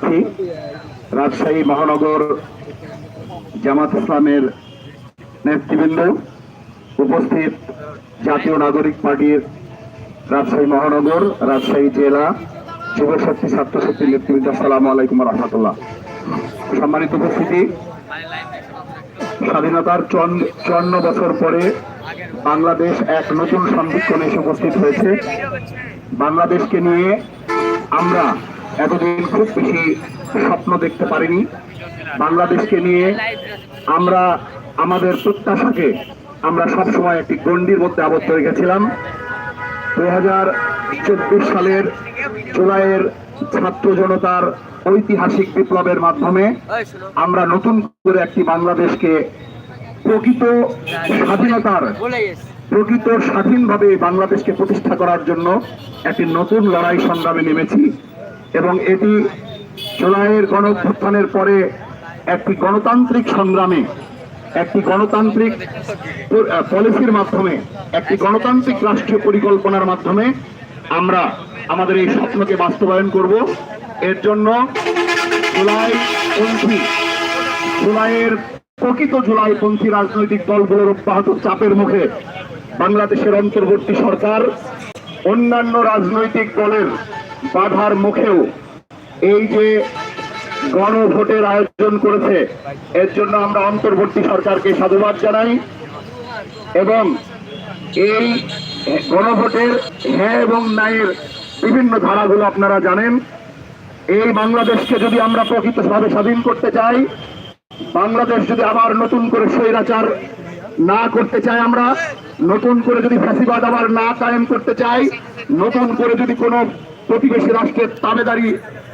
জানাচ্ছি রাজশাহী মহানগর জামাত ইসলামের নেতৃবৃন্দ, উপস্থিত জাতীয় নাগরিক পার্টির রাজশাহী মহানগর, রাজশাহী জেলা যুবশক্তি ছাত্রশক্তি নেতৃবৃন্দ, আসসালামু আলাইকুম রহমতুল্লাহ। সম্মানিত উপস্থিতি, স্বাধীনতার চুয়ান্ন বছর পরে বাংলাদেশ এক নতুন সন্ধিক্ষণে এসে উপস্থিত হয়েছে। বাংলাদেশকে নিয়ে আমরা এতদিন খুব বেশি স্বপ্ন দেখতে পারিনি। বাংলাদেশকে নিয়ে আমরা আমাদের প্রত্যাশাকে আমরা সবসময় একটি গণ্ডির মধ্যে আবদ্ধ হয়ে গেছিলাম। দু হাজার চব্বিশ সালের জুলাইয়ের ছাত্র জনতার ঐতিহাসিক বিপ্লবের মাধ্যমে আমরা নতুন করে একটি বাংলাদেশকে প্রকৃত স্বাধীনতার, প্রকৃত স্বাধীনভাবে বাংলাদেশকে প্রতিষ্ঠা করার জন্য একটি নতুন লড়াই সংগ্রামে নেমেছি। এবং এটি জুলাইয়ের গণ পরে একটি গণতান্ত্রিক সংগ্রামে, একটি গণতান্ত্রিক পলিসির মাধ্যমে, একটি গণতান্ত্রিক রাষ্ট্রীয় পরিকল্পনার মাধ্যমে আমরা আমাদের এই স্বপ্নকে বাস্তবায়ন করব। এর জন্য জুলাই পন্থী, জুলাইয়ের প্রকৃত জুলাইপন্থী রাজনৈতিক দলগুলোর অব্যাহত চাপের মুখে বাংলাদেশের অন্তর্বর্তী সরকার অন্যান্য রাজনৈতিক দলের বাধার মুখেও এই যে গণভোটের আয়োজন করেছে, এর জন্য আমরা অন্তর্বর্তী সরকারকে সাধুবাদ জানাই এবং এই গণভোটের হ্যাঁ এবং নায়ের বিভিন্ন ধারাগুলো আপনারা জানেন। এই বাংলাদেশকে যদি আমরা প্রকৃতভাবে স্বাধীন করতে চাই, বাংলাদেশ যদি আবার নতুন করে স্বৈরাচার না করতে চাই আমরা, নতুন করে যদি ফ্যাসিবাদ আবার না কায়েম করতে চাই, নতুন করে যদি কোনো প্রতিবেশী রাষ্ট্রের তাবেদারি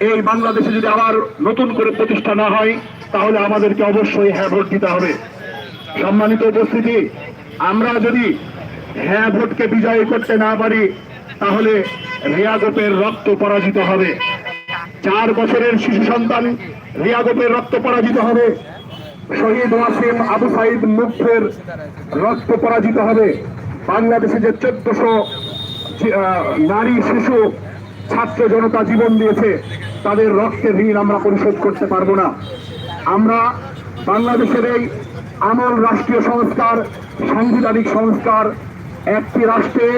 এই বাংলাদেশে যদি আবার নতুন করে প্রতিষ্ঠা না হয়, তাহলে আমাদেরকে অবশ্যই হ্যাঁ ভোট দিতে হবে। সম্মানিত উপস্থিতি, আমরা যদি হ্যাঁ ভোটকে বিজয়ী করতে না পারি, তাহলে রিয়াগোপের রক্ত পরাজিত হবে। চার বছরের শিশু সন্তান রিয়াগোপের রক্ত পরাজিত হবে। শহীদ ওয়াসিম আবু সাইদ মুখের রক্ত পরাজিত হবে। বাংলাদেশে যে চোদ্দশো নারী শিশু ছাত্র জনতা জীবন দিয়েছে, তাদের রক্তের ঋণ আমরা পরিশোধ করতে পারব না। আমরা বাংলাদেশের এই আমল রাষ্ট্রীয় সংস্কার, সাংবিধানিক সংস্কার, একটি রাষ্ট্রে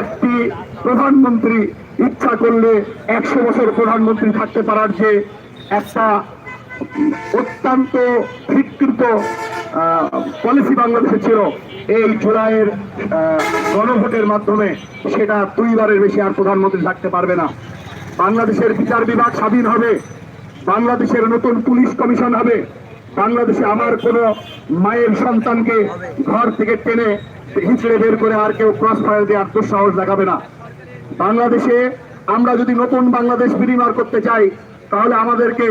একটি প্রধানমন্ত্রী ইচ্ছা করলে একশো বছর প্রধানমন্ত্রী থাকতে পারার যে একটা অত্যন্ত স্বীকৃত পলিসি বাংলাদেশে ছিল, এই জুলাইয়ের গণভোটের মাধ্যমে সেটা দুইবারের বেশি আর প্রধানমন্ত্রী থাকতে পারবে না। বাংলাদেশের বিচার বিভাগ স্বাধীন হবে, বাংলাদেশের নতুন পুলিশ কমিশন হবে, বাংলাদেশে আমার কোনো মায়ের সন্তানকে ঘর থেকে টেনে হিঁচড়ে বের করে আর কেউ ক্রস ফায়ার দেওয়ার দুঃসাহস দেখাবে না। বাংলাদেশে আমরা যদি নতুন বাংলাদেশ বিনিময় করতে চাই, তাহলে আমাদেরকে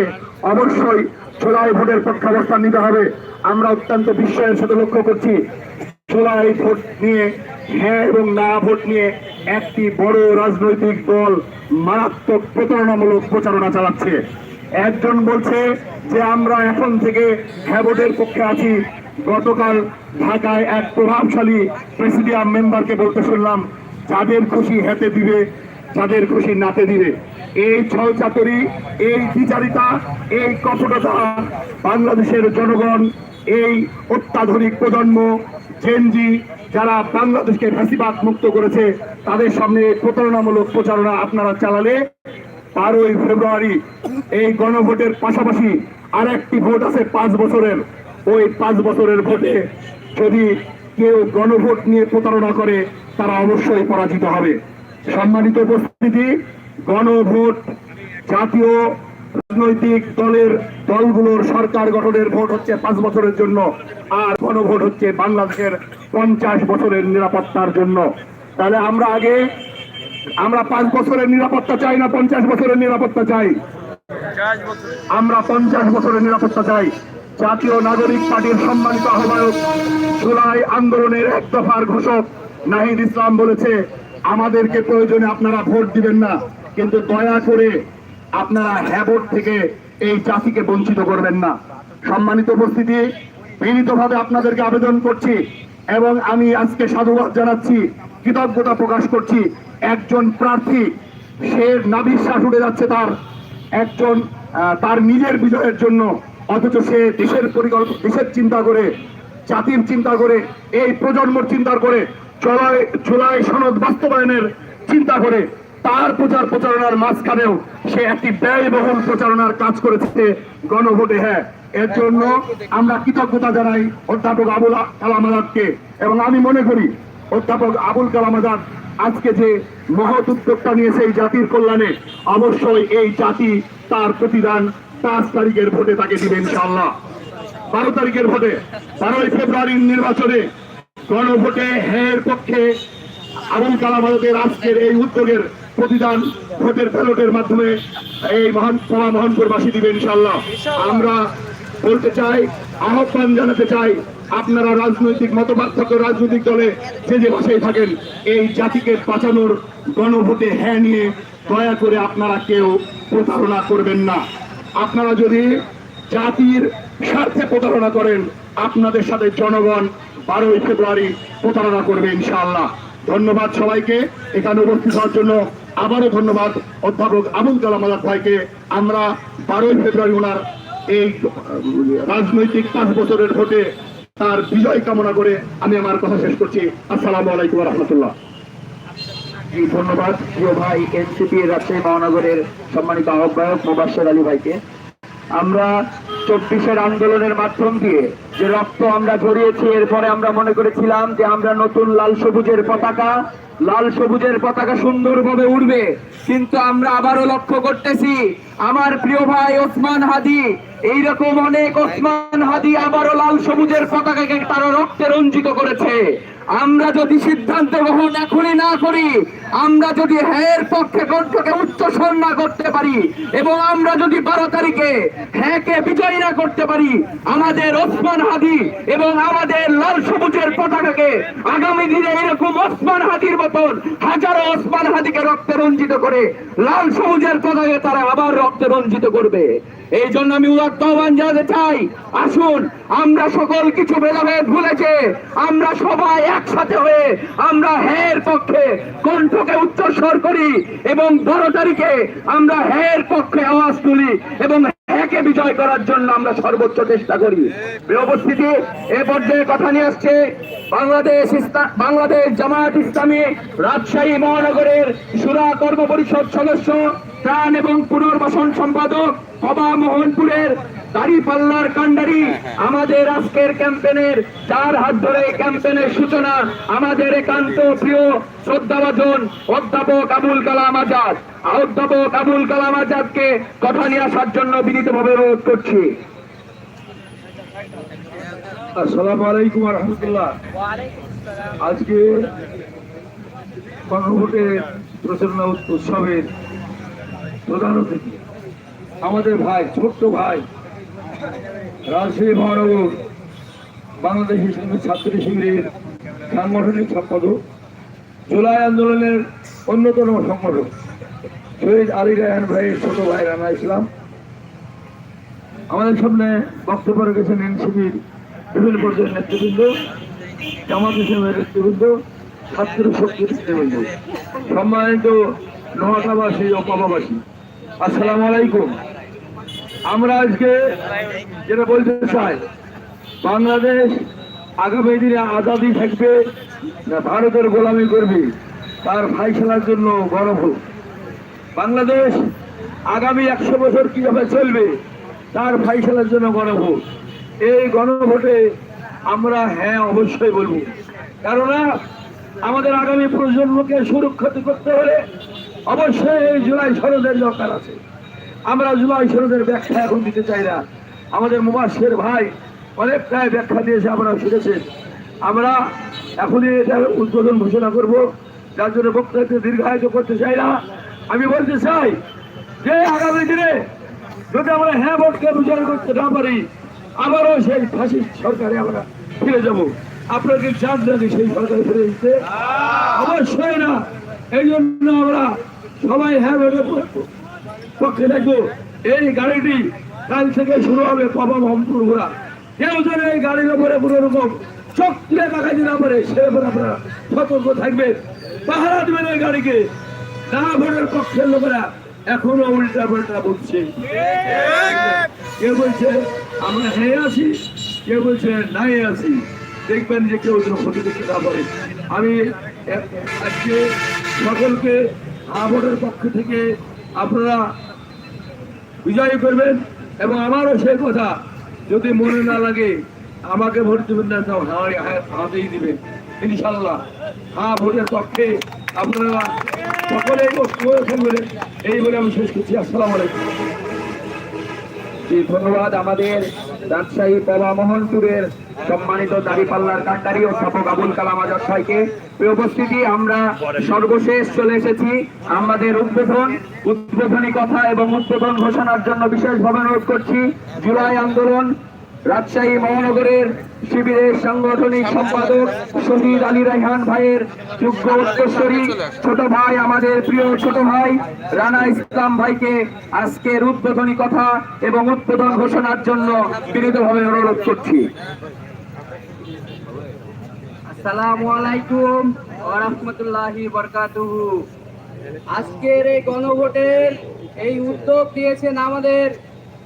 অবশ্যই জুলাই ভোটের পক্ষাবস্থান নিতে হবে। আমরা অত্যন্ত বিস্ময়ের সাথে লক্ষ্য করছি জুলাই ভোট নিয়ে হ্যাঁ এবং না ভোট নিয়ে একটি বড় রাজনৈতিক দল মারাত্মক প্রতারণামূলক প্রচারণা চালাচ্ছে। একজন বলছে যে, আমরা এখন থেকে হ্যাঁ ভোটের পক্ষে আছি। গতকাল ঢাকায় এক প্রভাবশালী প্রেসিডিয়াম মেম্বারকে বলতে শুনলাম, যাদের খুশি হেতে দিবে যাদের খুশি নাতে দিবে। এই ছল চাতুরি, এই বিচারিতা, এই কপটতা বাংলাদেশের জনগণ, এই অত্যাধুনিক প্রজন্ম জেনজি যারা বাংলাদেশকে ফ্যাসিবাদ মুক্ত করেছে, তাদের সামনে প্রতারণামূলক প্রচারণা আপনারা চালালে বারোই ফেব্রুয়ারি এই গণভোটের পাশাপাশি আর একটি ভোট আছে পাঁচ বছরের। ওই পাঁচ বছরের ভোটে যদি কেউ গণভোট নিয়ে প্রতারণা করে, তারা অবশ্যই পরাজিত হবে। সম্মানিত উপস্থিতি, গণভোট জাতীয় রাজনৈতিক দলের দলগুলোর সরকার গঠনের ভোট হচ্ছে পাঁচ বছরের জন্য, আর গণভোট হচ্ছে বাংলাদেশের পঞ্চাশ বছরের নিরাপত্তার জন্য। তাহলে আমরা আগে, আমরা পাঁচ বছরের নিরাপত্তা চাই না পঞ্চাশ বছরের নিরাপত্তা চাই? আমরা পঞ্চাশ বছরের নিরাপত্তা চাই। জাতীয় নাগরিক পার্টির সম্মানিত আহ্বায়ক, জুলাই আন্দোলনের এক দফার ঘোষক নাহিদ ইসলাম বলেছে আমাদেরকে প্রয়োজনে আপনারা ভোট দিবেন না, কিন্তু দয়া করে আপনারা হ্যাঁ থেকে এই জাতিকে বঞ্চিত করবেন না। সম্মানিত উপস্থিতি, বিনীতভাবে আপনাদেরকে আবেদন করছি এবং আমি আজকে সাধুবাদ জানাচ্ছি, কৃতজ্ঞতা প্রকাশ করছি। একজন প্রার্থী, সে নাবিশ্বাস উঠে যাচ্ছে তার, একজন তার নিজের বিজয়ের জন্য, অথচ সে দেশের পরিকল্পনা দেশের চিন্তা করে, জাতির চিন্তা করে, এই প্রজন্মর চিন্তা করে জুলাই জুলাই সনদ বাস্তবায়নের চিন্তা করে তার প্রচার প্রচারণার মাঝখানেও সে একটি ব্যয়বহুল প্রচারণার কাজ করেছে গণভোটে হ্যাঁ। এর জন্য আমরা কৃতজ্ঞতা জানাই অধ্যাপক আবুল কালাম আজাদকে। এবং আমি মনে করি অধ্যাপক আবুল কালাম আজাদ আজকে যে মহৎ উদ্যোগটা নিয়েছে এই জাতির কল্যাণে, অবশ্যই এই জাতি তার প্রতিদান পাঁচ তারিখের ভোটে তাকে দিবে ইনশাআল্লাহ। বারো তারিখের ভোটে বারোই ফেব্রুয়ারির নির্বাচনে গণভোটে হের পক্ষে আবুল কালাম আজাদের আজকের এই উদ্যোগের প্রতিদান ভোটের ব্যালটের মাধ্যমে এই মহান, সভা মোহনপুরবাসী দিবে ইনশাল্লাহ আমরা বলতে চাই, আহ্বান জানাতে চাই, আপনারা রাজনৈতিক মতপার্থক্য রাজনৈতিক দলে যে যে ভাষায় থাকেন, এই জাতিকে বাঁচানোর গণভোটে হ্যাঁ নিয়ে দয়া করে আপনারা কেউ প্রতারণা করবেন না। আপনারা যদি জাতির স্বার্থে প্রতারণা করেন, আপনাদের সাথে জনগণ বারোই ফেব্রুয়ারি প্রতারণা করবে ইনশাআল্লাহ। ধন্যবাদ সবাইকে। এখানে উপস্থিত হওয়ার জন্য আবারও ধন্যবাদ অধ্যাপক আবুল কালাম আজাদ ভাইকে। আমরা বারোই ফেব্রুয়ারি ওনার এই রাজনৈতিক পাঁচ বছরের ভোটে তার বিজয় কামনা করে আমি আমার কথা শেষ করছি। আসসালামু আলাইকুম রহমতুল্লাহ। ধন্যবাদ। প্রিয় ভাই এনসিপি রাজশাহী মহানগরের সম্মানিত আহ্বায়ক মোবাশ্বের আলী ভাইকে। আমরা চব্বিশের আন্দোলনের মাধ্যম দিয়ে যে রক্ত আমরা ঝরিয়েছি, এরপরে আমরা মনে করেছিলাম যে আমরা নতুন লাল সবুজের পতাকা। লাল সবুজের পতাকা সুন্দরভাবে উড়বে, কিন্তু আমরা আবারও লক্ষ্য করতেছি, আমার প্রিয় ভাই ওসমান হাদি, এইরকম অনেক ওসমান হাদি আবারও লাল সবুজের পতাকাকে তারা রক্তে রঞ্জিত করেছে। আমরা যদি সিদ্ধান্ত গ্রহণ এখনই না করি আমরা যদি হ্যাঁ পক্ষে কণ্ঠকে উচ্চস্বর না করতে পারি এবং আমরা যদি বারো তারিখে হ্যাঁকে বিজয়ী না করতে পারি, আমাদের ওসমান হাদি এবং আমাদের লাল সবুজের পতাকাকে আগামী দিনে এরকম ওসমান হাদির মতন হাজারো ওসমান হাদিকে রক্তে রঞ্জিত করে লাল সবুজের পতাকাকে তারা আবার রক্তে রঞ্জিত করবে। এই জন্য আমি উদাত্ত আহ্বান জানাতে চাই, আসুন, আমরা সকল কিছু ভেদাভেদ ভুলেছে, আমরা সবাই একসাথে হয়ে আমরা হ্যাঁ পক্ষে কণ্ঠকে উচ্চস্বর করি এবং বারো তারিখে আমরা হ্যাঁ পক্ষে আওয়াজ তুলি এবং হ্যাঁকে বিজয় করার জন্য আমরা সর্বোচ্চ চেষ্টা করি। উপস্থিতি, এ পর্যায়ে কথা নিয়ে আসছে বাংলাদেশ বাংলাদেশ জামায়াত ইসলামী রাজশাহী মহানগরের সুরা কর্ম পরিষদ সদস্য ত্রাণ এবং পুনর্বাসন সম্পাদক কবা মোহনপুরের দাড়ি পাল্লার কান্ডারি আমাদের আজকের ক্যাম্পেনের চার হাত ধরে ক্যাম্পেনের সূচনা আমাদের একান্ত প্রিয় শ্রদ্ধাভাজন অধ্যাপক আবুল কালাম আজাদ। অধ্যাপক আবুল কালাম আজাদকে কথা নিয়ে আসার জন্য বিনীতভাবে অনুরোধ করছি। আসসালামু আলাইকুম রহমতুল্লাহ। আজকে গণভোটের প্রচারণা উৎসবের প্রধান অতিথি আমাদের ভাই, ছোট্ট ভাই, রাজশাহী মহানগর, বাংলাদেশ ইসলামী ছাত্র শিবিরের সাংগঠনিক সম্পাদক, জুলাই আন্দোলনের অন্যতম সংগঠক, শহীদ আলী রায়হান ভাইয়ের ছোট ভাই রানা ইসলাম। আমাদের সামনে বক্তব্য রেখেছেন এনসিপির বিভিন্ন পর্যায়ের নেতৃবৃন্দ, জামাত ইসলামের নেতৃবৃন্দ, ছাত্র শক্তির নেতৃবৃন্দ। সম্মানিত নোয়াখাবাসী ও পাবাবাসী আসসালামু আলাইকুম। আমরা আজকে যেটা বলতে চাই, বাংলাদেশ আগামী দিনে আজাদি থাকবে ভারতের গোলামি করবে, তার ফাইসলার জন্য গণভোট বাংলাদেশ আগামী একশো বছর কীভাবে চলবে, তার ফাইসলার জন্য গণভোট এই গণভোটে আমরা হ্যাঁ অবশ্যই বলব। কেননা, আমাদের আগামী প্রজন্মকে সুরক্ষিত করতে হলে অবশ্যই এই জুলাই সনদের দরকার আছে। আমরা জুলাই সনদের ব্যাখ্যা এখন দিতে চাই না। আমাদের মুবাসের ভাই অনেক প্রায় ব্যাখ্যা দিয়েছে আপনারা শুনেছেন। আমরা এখনই এটার উদ্বোধন ঘোষণা করব। যার জন্য বক্তব্য দীর্ঘায়িত করতে চাই না। আমি বলতে চাই যে আগামী দিনে যদি আমরা হ্যাঁ ভোটকে বিচার করতে না পারি আবারও সেই ফাঁসি সরকারে আমরা ফিরে যাব। আপনাকে চান নাকি সেই সরকারে ফিরে দিতে অবশ্যই না। এই জন্য আমরা সবাই হ্যাঁ ভোটের পক্ষে দেখব এই গাড়িটি কাল থেকে শুরু হবে পাবা মোহাম্মপুর ঘোরা কেউ যেন এই গাড়ির উপরে কোনো রকম চোখ তুলে দেখাতে না পারে সে আপনারা সতর্ক থাকবেন। পাহারা দেবেন ওই গাড়িকে। না ভোটের পক্ষের লোকেরা এখনও উল্টা পাল্টা বলছে। কে বলছে, আমরা হ্যাঁ আছি, কে বলছে নাই আছি, দেখবেন যে কেউ যেন ক্ষতি করতে না পারে। আমি আজকে সকলকে আবরের পক্ষ থেকে আপনারা বিজয় করবেন এবং আমারও সে কথা, যদি মনে না লাগে, আমাকে ভোট দেবেন না, তাও হাওয়াই হাতেই দিবেন ইনশাল্লাহ হ্যাঁ ভোটের পক্ষে আপনারা সকলেই বলেন এই বলে আমি শেষ করছি। আসসালামু আলাইকুম। ধন্যবাদ আমাদের রাজশাহী পবা মোহনপুরের সম্মানিত দাঁড়িপাল্লার কান্ডারি ও স্থাপক আবুল কালাম আজাদ সাইকে। উপস্থিতি, আমরা সর্বশেষ চলে এসেছি আমাদের উদ্বোধন, উদ্বোধনী কথা এবং উদ্বোধন ঘোষণার জন্য বিশেষভাবে অনুরোধ করছি। জুলাই আন্দোলন রাজশাহী মহানগরের শিবিরের সাংগঠনিক সম্পাদক শহীদ আলী রাইহান ভাইয়ের যোগ্য উত্তরসূরি ছোট ভাই, আমাদের প্রিয় ছোট ভাই রানা ইসলাম ভাইকে আজকের উদ্বোধনী কথা এবং উদ্বোধন ঘোষণার জন্য বিনীতভাবে অনুরোধ করছি। আজকের এই গণভোটের এই উদ্যোগ দিয়েছেন আমাদের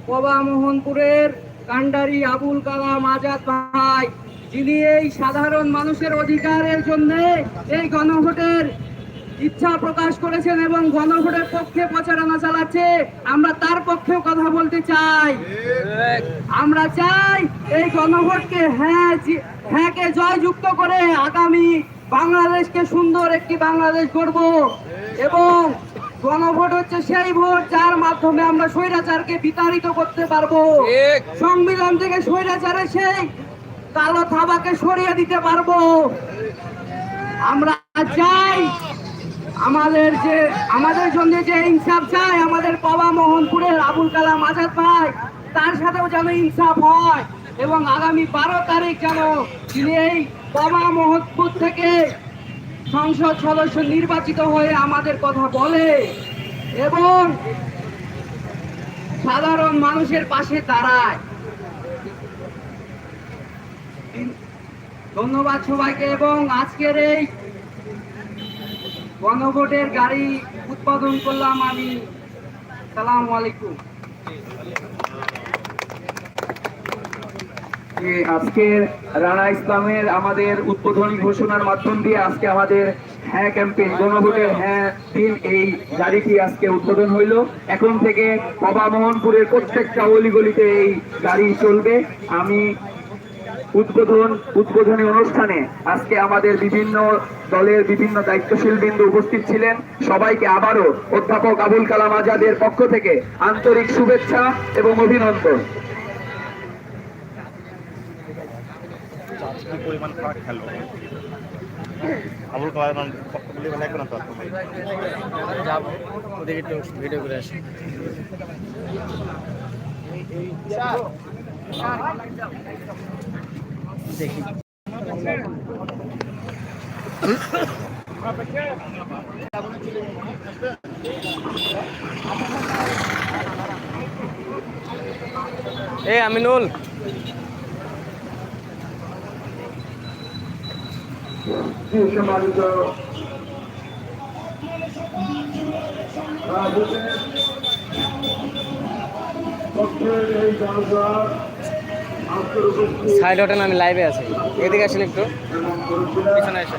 কবা মোহনপুরের কান্ডারি আবুল কালাম আজাদ ভাই, যিনি এই সাধারণ মানুষের অধিকারের জন্য এই গণভোটের ইচ্ছা প্রকাশ করেছেন এবং গণভোটের পক্ষে প্রচারণা চালাচ্ছে, আমরা তার পক্ষেও কথা বলতে চাই। আমরা চাই এই গণভোটকে হ্যাঁ হ্যাঁকে জয়যুক্ত করে আগামী বাংলাদেশকে সুন্দর একটি বাংলাদেশ গড়ব এবং গণভোট হচ্ছে সেই ভোট যার মাধ্যমে আমরা স্বৈরাচারকে বিতাড়িত করতে পারব। সংবিধান থেকে স্বৈরাচারের সেই কালো থাবাকে সরিয়ে দিতে পারব। আমরা চাই আমাদের যে আমাদের জন্য যে ইনসাফ চাই আমাদের পাওয়া মোহনপুরের আবুল কালাম আজাদ ভাই তার সাথেও যেন ইনসাফ হয় এবং আগামী বারো তারিখ যেন তিনি এই পাওয়া মোহনপুর থেকে সংসদ সদস্য নির্বাচিত হয়ে আমাদের কথা বলে এবং সাধারণ মানুষের পাশে দাঁড়ায়। ধন্যবাদ সবাইকে এবং আজকের এই গণভোটের গাড়ি উৎপাদন করলাম আমি। সালাম আলাইকুম। যে আজকের রানা ইসলামের আমাদের উদ্বোধনী ঘোষণার মাধ্যম দিয়ে আজকে আমাদের হ্যাঁ ক্যাম্পেইন, গণভোটের হ্যাঁ দিন এই গাড়িটি আজকে উদ্বোধন হইল। এখন থেকে বাবা মোহনপুরের প্রত্যেকটা অলিগলিতে এই গাড়ি চলবে। আমি উদ্বোধন, উদ্বোধনী অনুষ্ঠানে আজকে আমাদের বিভিন্ন দলের বিভিন্ন দায়িত্বশীল বিন্দু উপস্থিত ছিলেন। সবাইকে আবারও অধ্যাপক আবুল কালাম আজাদের পক্ষ থেকে আন্তরিক শুভেচ্ছা এবং অভিনন্দন। কি পরিমাণ ফাঁক খেলো? আবুল কালাম বলে মানে এখন তো যাব, ওদিকে একটু ভিডিও করে আসি। দেখি। এ, আমিনুল। যে সম্মানিত রাজনীতির পক্ষের এই জনতা আজকের উপস্থিত সাইড হোটেল আমি লাইভে আছি। এদিকে আসেন একটু। পিছনে এসে।